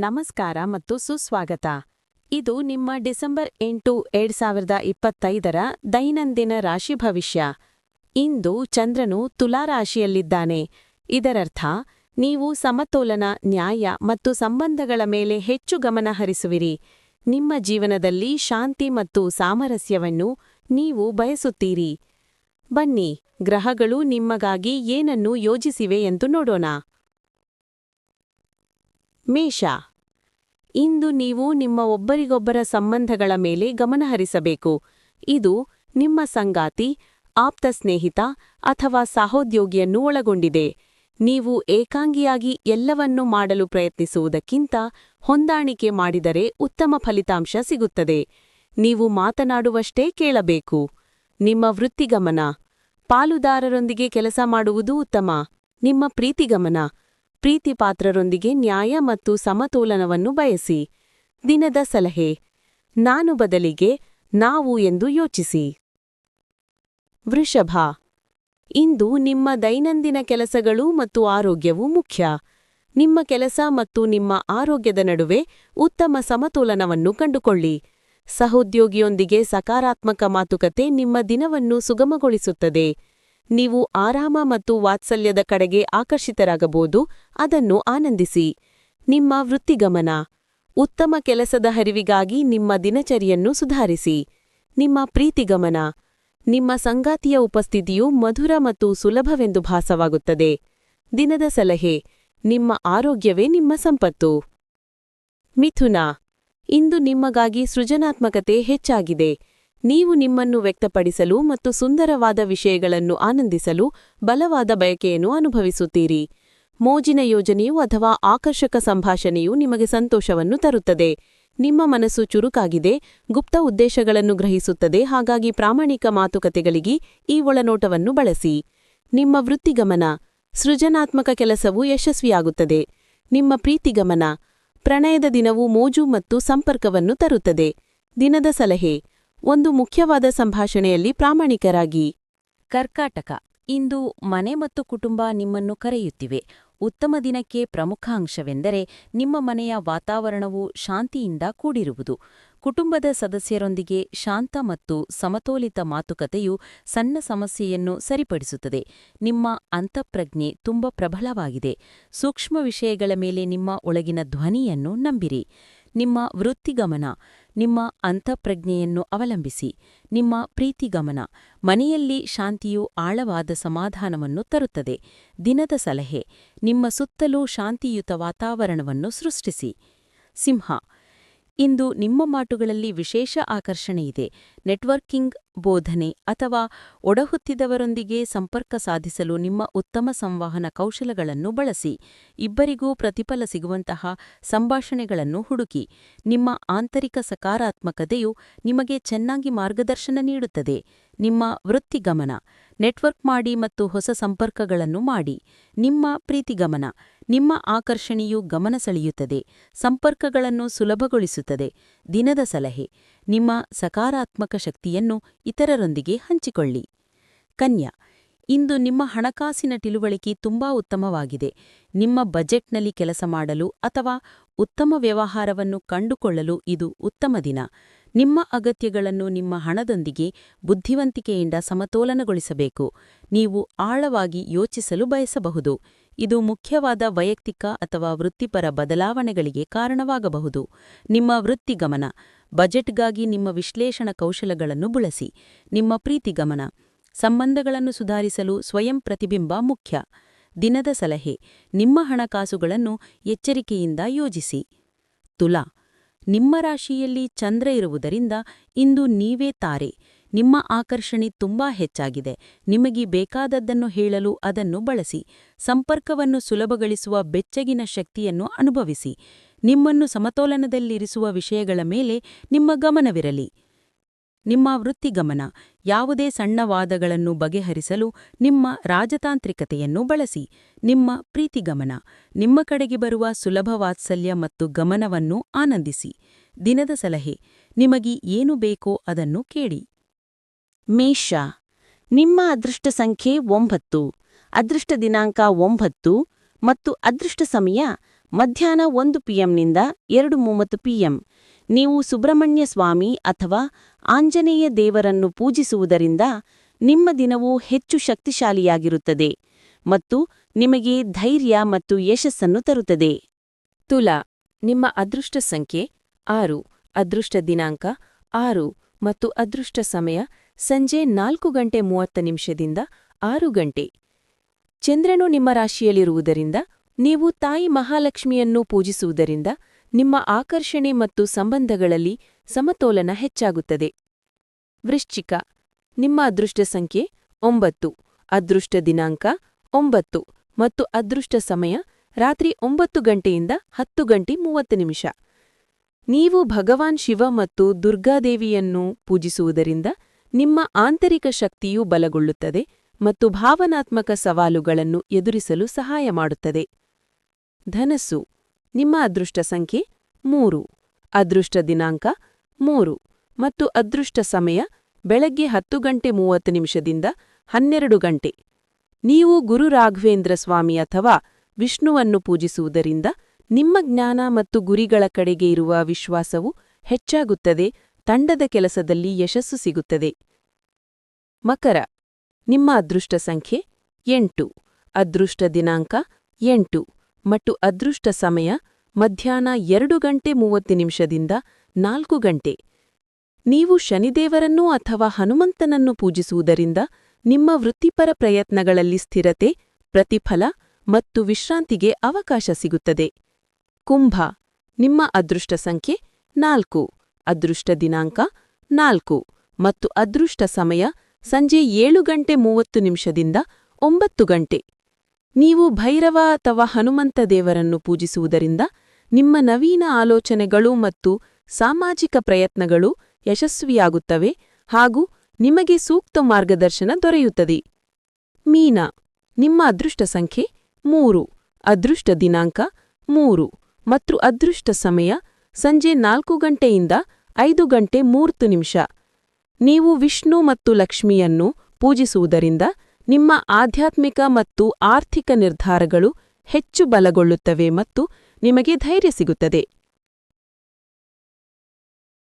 ನಮಸ್ಕಾರ ಮತ್ತು ಸುಸ್ವಾಗತ. ಇದು ನಿಮ್ಮ ಡಿಸೆಂಬರ್ ಎಂಟು, ಎರಡ್ ಸಾವಿರದ ಇಪ್ಪತ್ತೈದರ ದೈನಂದಿನ ರಾಶಿ ಭವಿಷ್ಯ. ಇಂದು ಚಂದ್ರನು ತುಲಾರಾಶಿಯಲ್ಲಿದ್ದಾನೆ ಇದರರ್ಥ, ನೀವು ಸಮತೋಲನ, ನ್ಯಾಯ ಮತ್ತು ಸಂಬಂಧಗಳ ಮೇಲೆ ಹೆಚ್ಚು ಗಮನ ಹರಿಸುವಿರಿ. ನಿಮ್ಮ ಜೀವನದಲ್ಲಿ ಶಾಂತಿ ಮತ್ತು ಸಾಮರಸ್ಯವನ್ನು ನೀವು ಬಯಸುತ್ತೀರಿ. ಬನ್ನಿ, ಗ್ರಹಗಳು ನಿಮ್ಮಗಾಗಿ ಏನನ್ನು ಯೋಜಿಸಿವೆ ಎಂದು ನೋಡೋಣ. ಮೇಷ ಇಂದು ನೀವು ನಿಮ್ಮ ಒಬ್ಬರಿಗೊಬ್ಬರ ಸಂಬಂಧಗಳ ಮೇಲೆ ಗಮನಹರಿಸಬೇಕು ಇದು ನಿಮ್ಮ ಸಂಗಾತಿ, ಆಪ್ತ ಸ್ನೇಹಿತ ಅಥವಾ ಸಹೋದ್ಯೋಗಿಯನ್ನು ಒಳಗೊಂಡಿದೆ. ನೀವು ಏಕಾಂಗಿಯಾಗಿ ಎಲ್ಲವನ್ನೂ ಮಾಡಲು ಪ್ರಯತ್ನಿಸುವುದಕ್ಕಿಂತ ಹೊಂದಾಣಿಕೆ ಮಾಡಿದರೆ ಉತ್ತಮ ಫಲಿತಾಂಶ ಸಿಗುತ್ತದೆ. ನೀವು ಮಾತನಾಡುವಷ್ಟೇ ಕೇಳಬೇಕು. ನಿಮ್ಮ ವೃತ್ತಿಗಮನ. ಪಾಲುದಾರರೊಂದಿಗೆ ಕೆಲಸ ಮಾಡುವುದು ಉತ್ತಮ. ನಿಮ್ಮ ಪ್ರೀತಿಗಮನ. ಪ್ರೀತಿಪಾತ್ರರೊಂದಿಗೆ ನ್ಯಾಯ ಮತ್ತು ಸಮತೋಲನವನ್ನು ಬಯಸಿ. ದಿನದ ಸಲಹೆ. ನಾನು ಬದಲಿಗೆ ನಾವು ಎಂದು ಯೋಚಿಸಿ. ವೃಷಭ. ಇಂದು ನಿಮ್ಮ ದೈನಂದಿನ ಕೆಲಸಗಳು ಮತ್ತು ಆರೋಗ್ಯವು ಮುಖ್ಯ. ನಿಮ್ಮ ಕೆಲಸ ಮತ್ತು ನಿಮ್ಮ ಆರೋಗ್ಯದ ನಡುವೆ ಉತ್ತಮ ಸಮತೋಲನವನ್ನು ಕಂಡುಕೊಳ್ಳಿ. ಸಹೋದ್ಯೋಗಿಯೊಂದಿಗೆ ಸಕಾರಾತ್ಮಕ ಮಾತುಕತೆ ನಿಮ್ಮ ದಿನವನ್ನು ಸುಗಮಗೊಳಿಸುತ್ತದೆ. ನೀವು ಆರಾಮ ಮತ್ತು ವಾತ್ಸಲ್ಯದ ಕಡೆಗೆ ಆಕರ್ಷಿತರಾಗಬಹುದು, ಅದನ್ನು ಆನಂದಿಸಿ. ನಿಮ್ಮ ವೃತ್ತಿಗಮನ. ಉತ್ತಮ ಕೆಲಸದ ಹರಿವಿಗಾಗಿ ನಿಮ್ಮ ದಿನಚರಿಯನ್ನು ಸುಧಾರಿಸಿ. ನಿಮ್ಮ ಪ್ರೀತಿಗಮನ. ನಿಮ್ಮ ಸಂಗಾತಿಯ ಉಪಸ್ಥಿತಿಯು ಮಧುರ ಮತ್ತು ಸುಲಭವೆಂದು ಭಾಸವಾಗುತ್ತದೆ. ದಿನದ ಸಲಹೆ. ನಿಮ್ಮ ಆರೋಗ್ಯವೇ ನಿಮ್ಮ ಸಂಪತ್ತು. ಮಿಥುನ. ಇಂದು ನಿಮ್ಮಗಾಗಿ ಸೃಜನಾತ್ಮಕತೆ ಹೆಚ್ಚಾಗಿದೆ. ನೀವು ನಿಮ್ಮನ್ನು ವ್ಯಕ್ತಪಡಿಸಲು ಮತ್ತು ಸುಂದರವಾದ ವಿಷಯಗಳನ್ನು ಆನಂದಿಸಲು ಬಲವಾದ ಬಯಕೆಯನ್ನು ಅನುಭವಿಸುತ್ತೀರಿ. ಮೋಜಿನ ಯೋಜನೆಯು ಅಥವಾ ಆಕರ್ಷಕ ಸಂಭಾಷಣೆಯು ನಿಮಗೆ ಸಂತೋಷವನ್ನು ತರುತ್ತದೆ. ನಿಮ್ಮ ಮನಸ್ಸು ಚುರುಕಾಗಿದೆ, ಗುಪ್ತ ಉದ್ದೇಶಗಳನ್ನು ಗ್ರಹಿಸುತ್ತದೆ, ಹಾಗಾಗಿ ಪ್ರಾಮಾಣಿಕ ಮಾತುಕತೆಗಳಿಗೆ ಈ ಒಳನೋಟವನ್ನು ಬಳಸಿ. ನಿಮ್ಮ ವೃತ್ತಿಗಮನ, ಸೃಜನಾತ್ಮಕ ಕೆಲಸವು ಯಶಸ್ವಿಯಾಗುತ್ತದೆ. ನಿಮ್ಮ ಪ್ರೀತಿಗಮನ, ಪ್ರಣಯದ ದಿನವು ಮೋಜು ಮತ್ತು ಸಂಪರ್ಕವನ್ನು ತರುತ್ತದೆ. ದಿನದ ಸಲಹೆ ಒಂದು ಮುಖ್ಯವಾದ ಸಂಭಾಷಣೆಯಲ್ಲಿ ಪ್ರಾಮಾಣಿಕರಾಗಿ. ಕರ್ಕಾಟಕ. ಇಂದು ಮನೆ ಮತ್ತು ಕುಟುಂಬ ನಿಮ್ಮನ್ನು ಕರೆಯುತ್ತಿವೆ. ಉತ್ತಮ ದಿನಕ್ಕೆ ಪ್ರಮುಖ ಅಂಶವೆಂದರೆ ನಿಮ್ಮ ಮನೆಯ ವಾತಾವರಣವು ಶಾಂತಿಯಿಂದ ಕೂಡಿರುವುದು. ಕುಟುಂಬದ ಸದಸ್ಯರೊಂದಿಗೆ ಶಾಂತ ಮತ್ತು ಸಮತೋಲಿತ ಮಾತುಕತೆಯು ಸಣ್ಣ ಸಮಸ್ಯೆಯನ್ನು ಸರಿಪಡಿಸುತ್ತದೆ. ನಿಮ್ಮ ಅಂತಃಪ್ರಜ್ಞೆ ತುಂಬ ಪ್ರಬಲವಾಗಿದೆ. ಸೂಕ್ಷ್ಮ ವಿಷಯಗಳ ಮೇಲೆ ನಿಮ್ಮ ಒಳಗಿನ ಧ್ವನಿಯನ್ನು ನಂಬಿರಿ. ನಿಮ್ಮ ವೃತ್ತಿಗಮನ. ನಿಮ್ಮ ಅಂತಃಪ್ರಜ್ಞೆಯನ್ನು ಅವಲಂಬಿಸಿ, ನಿಮ್ಮ ಪ್ರೀತಿಗಮನ, ಮನೆಯಲ್ಲಿ ಶಾಂತಿಯು ಆಳವಾದ ಸಮಾಧಾನವನ್ನು ತರುತ್ತದೆ. ದಿನದ ಸಲಹೆ, ನಿಮ್ಮ ಸುತ್ತಲೂ ಶಾಂತಿಯುತ ವಾತಾವರಣವನ್ನು ಸೃಷ್ಟಿಸಿ. ಸಿಂಹ ಇಂದು ನಿಮ್ಮ ಮಾಟುಗಳಲ್ಲಿ ವಿಶೇಷ ಆಕರ್ಷಣೆಯಿದೆ ನೆಟ್ವರ್ಕಿಂಗ್, ಬೋಧನೆ ಅಥವಾ ಒಡಹುತ್ತಿದವರೊಂದಿಗೆ ಸಂಪರ್ಕ ಸಾಧಿಸಲು ನಿಮ್ಮ ಉತ್ತಮ ಸಂವಹನ ಕೌಶಲಗಳನ್ನು ಬಳಸಿ. ಇಬ್ಬರಿಗೂ ಪ್ರತಿಫಲ ಸಿಗುವಂತಹ ಸಂಭಾಷಣೆಗಳನ್ನು ಹುಡುಕಿ. ನಿಮ್ಮ ಆಂತರಿಕ ಸಕಾರಾತ್ಮಕತೆಯು ನಿಮಗೆ ಚೆನ್ನಾಗಿ ಮಾರ್ಗದರ್ಶನ ನೀಡುತ್ತದೆ. ನಿಮ್ಮ ವೃತ್ತಿಗಮನ. ನೆಟ್ವರ್ಕ್ ಮಾಡಿ ಮತ್ತು ಹೊಸ ಸಂಪರ್ಕಗಳನ್ನು ಮಾಡಿ. ನಿಮ್ಮ ಪ್ರೀತಿಗಮನ ನಿಮ್ಮ ಆಕರ್ಷಣೆಯು ಗಮನ ಸೆಳೆಯುತ್ತದೆ. ಸಂಪರ್ಕಗಳನ್ನು ಸುಲಭಗೊಳಿಸುತ್ತದೆ. ದಿನದ ಸಲಹೆ. ನಿಮ್ಮ ಸಕಾರಾತ್ಮಕ ಶಕ್ತಿಯನ್ನು ಇತರರೊಂದಿಗೆ ಹಂಚಿಕೊಳ್ಳಿ. ಕನ್ಯಾ. ಇಂದು ನಿಮ್ಮ ಹಣಕಾಸಿನ ತಿಳುವಳಿಕೆ ತುಂಬಾ ಉತ್ತಮವಾಗಿದೆ. ನಿಮ್ಮ ಬಜೆಟ್ನಲ್ಲಿ ಕೆಲಸ ಮಾಡಲು ಅಥವಾ ಉತ್ತಮ ವ್ಯವಹಾರವನ್ನು ಕಂಡುಕೊಳ್ಳಲು ಇದು ಉತ್ತಮ ದಿನ. ನಿಮ್ಮ ಅಗತ್ಯಗಳನ್ನು ನಿಮ್ಮ ಹಣದೊಂದಿಗೆ ಬುದ್ಧಿವಂತಿಕೆಯಿಂದ ಸಮತೋಲನಗೊಳಿಸಬೇಕು. ನೀವು ಆಳವಾಗಿ ಯೋಚಿಸಲು ಬಯಸಬಹುದು. ಇದು ಮುಖ್ಯವಾದ ವೈಯಕ್ತಿಕ ಅಥವಾ ವೃತ್ತಿಪರ ಬದಲಾವಣೆಗಳಿಗೆ ಕಾರಣವಾಗಬಹುದು. ನಿಮ್ಮ ವೃತ್ತಿಗಮನ ಬಜೆಟ್ಗಾಗಿ ನಿಮ್ಮ ವಿಶ್ಲೇಷಣ ಕೌಶಲಗಳನ್ನು ಬಳಸಿ. ನಿಮ್ಮ ಪ್ರೀತಿಗಮನ ಸಂಬಂಧಗಳನ್ನು ಸುಧಾರಿಸಲು ಸ್ವಯಂ ಪ್ರತಿಬಿಂಬ ಮುಖ್ಯ. ದಿನದ ಸಲಹೆ. ನಿಮ್ಮ ಹಣಕಾಸುಗಳನ್ನು ಎಚ್ಚರಿಕೆಯಿಂದ ಯೋಜಿಸಿ. ತುಲಾ. ನಿಮ್ಮ ರಾಶಿಯಲ್ಲಿ ಚಂದ್ರ ಇರುವುದರಿಂದ ಇಂದು ನೀವೇ ತಾರೆ. ನಿಮ್ಮ ಆಕರ್ಷಣೆ ತುಂಬಾ ಹೆಚ್ಚಾಗಿದೆ. ನಿಮಗೆ ಬೇಕಾದದ್ದನ್ನು ಹೇಳಲು ಅದನ್ನು ಬಳಸಿ. ಸಂಪರ್ಕವನ್ನು ಸುಲಭಗೊಳಿಸುವ ಬೆಚ್ಚಗಿನ ಶಕ್ತಿಯನ್ನು ಅನುಭವಿಸಿ. ನಿಮ್ಮನ್ನು ಸಮತೋಲನದಲ್ಲಿರಿಸುವ ವಿಷಯಗಳ ಮೇಲೆ ನಿಮ್ಮ ಗಮನವಿರಲಿ. ನಿಮ್ಮ ವೃತ್ತಿಗಮನ, ಯಾವುದೇ ಸಣ್ಣ ವಾದಗಳನ್ನು ಬಗೆಹರಿಸಲು ನಿಮ್ಮ ರಾಜತಾಂತ್ರಿಕತೆಯನ್ನು ಬಳಸಿ. ನಿಮ್ಮ ಪ್ರೀತಿಗಮನ, ನಿಮ್ಮ ಕಡೆಗೆ ಬರುವ ಸುಲಭ ವಾತ್ಸಲ್ಯ ಮತ್ತು ಗಮನವನ್ನು ಆನಂದಿಸಿ. ದಿನದ ಸಲಹೆ, ನಿಮಗೆ ಏನು ಬೇಕೋ ಅದನ್ನು ಕೇಳಿ. ಮೇಷ, ನಿಮ್ಮ ಅದೃಷ್ಟ ಸಂಖ್ಯೆ ಒಂಬತ್ತು, ಅದೃಷ್ಟ ದಿನಾಂಕ ಒಂಬತ್ತು ಮತ್ತು ಅದೃಷ್ಟ ಸಮಯ ಮಧ್ಯಾಹ್ನ ಒಂದು ಪಿಎಂನಿಂದ ಎರಡು ಮೂವತ್ತು ಪಿಎಂ. ನೀವು ಸುಬ್ರಹ್ಮಣ್ಯ ಸ್ವಾಮಿ ಅಥವಾ ಆಂಜನೇಯ ದೇವರನ್ನು ಪೂಜಿಸುವುದರಿಂದ ನಿಮ್ಮ ದಿನವು ಹೆಚ್ಚು ಶಕ್ತಿಶಾಲಿಯಾಗಿರುತ್ತದೆ ಮತ್ತು ನಿಮಗೆ ಧೈರ್ಯ ಮತ್ತು ಯಶಸ್ಸನ್ನು ತರುತ್ತದೆ. ತುಲಾ, ನಿಮ್ಮ ಅದೃಷ್ಟ ಸಂಖ್ಯೆ ಆರು, ಅದೃಷ್ಟ ದಿನಾಂಕ ಆರು ಮತ್ತು ಅದೃಷ್ಟ ಸಮಯ ಸಂಜೆ ನಾಲ್ಕು ಗಂಟೆ ಮೂವತ್ತು ನಿಮಿಷದಿಂದ ಆರು ಗಂಟೆ. ಚಂದ್ರನು ನಿಮ್ಮ ರಾಶಿಯಲ್ಲಿರುವುದರಿಂದ ನೀವು ತಾಯಿ ಮಹಾಲಕ್ಷ್ಮಿಯನ್ನು ಪೂಜಿಸುವುದರಿಂದ ನಿಮ್ಮ ಆಕರ್ಷಣೆ ಮತ್ತು ಸಂಬಂಧಗಳಲ್ಲಿ ಸಮತೋಲನ ಹೆಚ್ಚಾಗುತ್ತದೆ. ವೃಶ್ಚಿಕ, ನಿಮ್ಮ ಅದೃಷ್ಟ ಸಂಖ್ಯೆ ಒಂಬತ್ತು, ಅದೃಷ್ಟ ದಿನಾಂಕ ಒಂಬತ್ತು ಮತ್ತು ಅದೃಷ್ಟ ಸಮಯ ರಾತ್ರಿ ಒಂಬತ್ತು ಗಂಟೆಯಿಂದ ಹತ್ತು ಗಂಟೆ ಮೂವತ್ತು ನಿಮಿಷ. ನೀವು ಭಗವಾನ್ ಶಿವ ಮತ್ತು ದುರ್ಗಾದೇವಿಯನ್ನು ಪೂಜಿಸುವುದರಿಂದ ನಿಮ್ಮ ಆಂತರಿಕ ಶಕ್ತಿಯು ಬಲಗೊಳ್ಳುತ್ತದೆ ಮತ್ತು ಭಾವನಾತ್ಮಕ ಸವಾಲುಗಳನ್ನು ಎದುರಿಸಲು ಸಹಾಯ ಮಾಡುತ್ತದೆ. ಧನಸ್ಸು ನಿಮ್ಮ ಅದೃಷ್ಟ ಸಂಖ್ಯೆ ಮೂರು. ಅದೃಷ್ಟ ದಿನಾಂಕ ಮೂರು ಮತ್ತು ಅದೃಷ್ಟ ಸಮಯ ಬೆಳಗ್ಗೆ ಹತ್ತು ಗಂಟೆ ಮೂವತ್ತು ನಿಮಿಷದಿಂದ ಹನ್ನೆರಡು ಗಂಟೆ. ನೀವು ಗುರು ರಾಘವೇಂದ್ರ ಸ್ವಾಮಿ ಅಥವಾ ವಿಷ್ಣುವನ್ನು ಪೂಜಿಸುವುದರಿಂದ ನಿಮ್ಮ ಜ್ಞಾನ ಮತ್ತು ಗುರಿಗಳ ಕಡೆಗೆ ಇರುವ ವಿಶ್ವಾಸವು ಹೆಚ್ಚಾಗುತ್ತದೆ, ತಂಡದ ಕೆಲಸದಲ್ಲಿ ಯಶಸ್ಸು ಸಿಗುತ್ತದೆ. ಮಕರ ನಿಮ್ಮ ಅದೃಷ್ಟ ಸಂಖ್ಯೆ ಎಂಟು. ಅದೃಷ್ಟ ದಿನಾಂಕ ಎಂಟು. ಮತ್ತು ಅದೃಷ್ಟ ಸಮಯ ಮಧ್ಯಾಹ್ನ ಎರಡು ಗಂಟೆ ಮೂವತ್ತು ನಿಮಿಷದಿಂದ ನಾಲ್ಕು ಗಂಟೆ. ನೀವು ಶನಿದೇವರನ್ನೂ ಅಥವಾ ಹನುಮಂತನನ್ನು ಪೂಜಿಸುವುದರಿಂದ ನಿಮ್ಮ ವೃತ್ತಿಪರ ಪ್ರಯತ್ನಗಳಲ್ಲಿ ಸ್ಥಿರತೆ, ಪ್ರತಿಫಲ ಮತ್ತು ವಿಶ್ರಾಂತಿಗೆ ಅವಕಾಶ ಸಿಗುತ್ತದೆ. ಕುಂಭ, ನಿಮ್ಮ ಅದೃಷ್ಟ ಸಂಖ್ಯೆ ನಾಲ್ಕು, ಅದೃಷ್ಟ ದಿನಾಂಕ ನಾಲ್ಕು ಮತ್ತು ಅದೃಷ್ಟ ಸಮಯ ಸಂಜೆ ಏಳು ಗಂಟೆ ಮೂವತ್ತು ನಿಮಿಷದಿಂದ ಒಂಬತ್ತು ಗಂಟೆ. ನೀವು ಭೈರವ ಅಥವಾ ಹನುಮಂತ ದೇವರನ್ನು ಪೂಜಿಸುವುದರಿಂದ ನಿಮ್ಮ ನವೀನ ಆಲೋಚನೆಗಳು ಮತ್ತು ಸಾಮಾಜಿಕ ಪ್ರಯತ್ನಗಳು ಯಶಸ್ವಿಯಾಗುತ್ತವೆ ಹಾಗೂ ನಿಮಗೆ ಸೂಕ್ತ ಮಾರ್ಗದರ್ಶನ ದೊರೆಯುತ್ತದೆ. ಮೀನ, ನಿಮ್ಮ ಅದೃಷ್ಟ ಸಂಖ್ಯೆ ಮೂರು, ಅದೃಷ್ಟ ದಿನಾಂಕ ಮೂರು ಮತ್ತು ಅದೃಷ್ಟ ಸಮಯ ಸಂಜೆ ನಾಲ್ಕು ಗಂಟೆಯಿಂದ ಐದು ಗಂಟೆ ಮೂರ್ತು ನಿಮಿಷ. ನೀವು ವಿಷ್ಣು ಮತ್ತು ಲಕ್ಷ್ಮಿಯನ್ನು ಪೂಜಿಸುವುದರಿಂದ ನಿಮ್ಮ ಆಧ್ಯಾತ್ಮಿಕ ಮತ್ತು ಆರ್ಥಿಕ ನಿರ್ಧಾರಗಳು ಹೆಚ್ಚು ಬಲಗೊಳ್ಳುತ್ತವೆ ಮತ್ತು ನಿಮಗೆ ಧೈರ್ಯ ಸಿಗುತ್ತದೆ.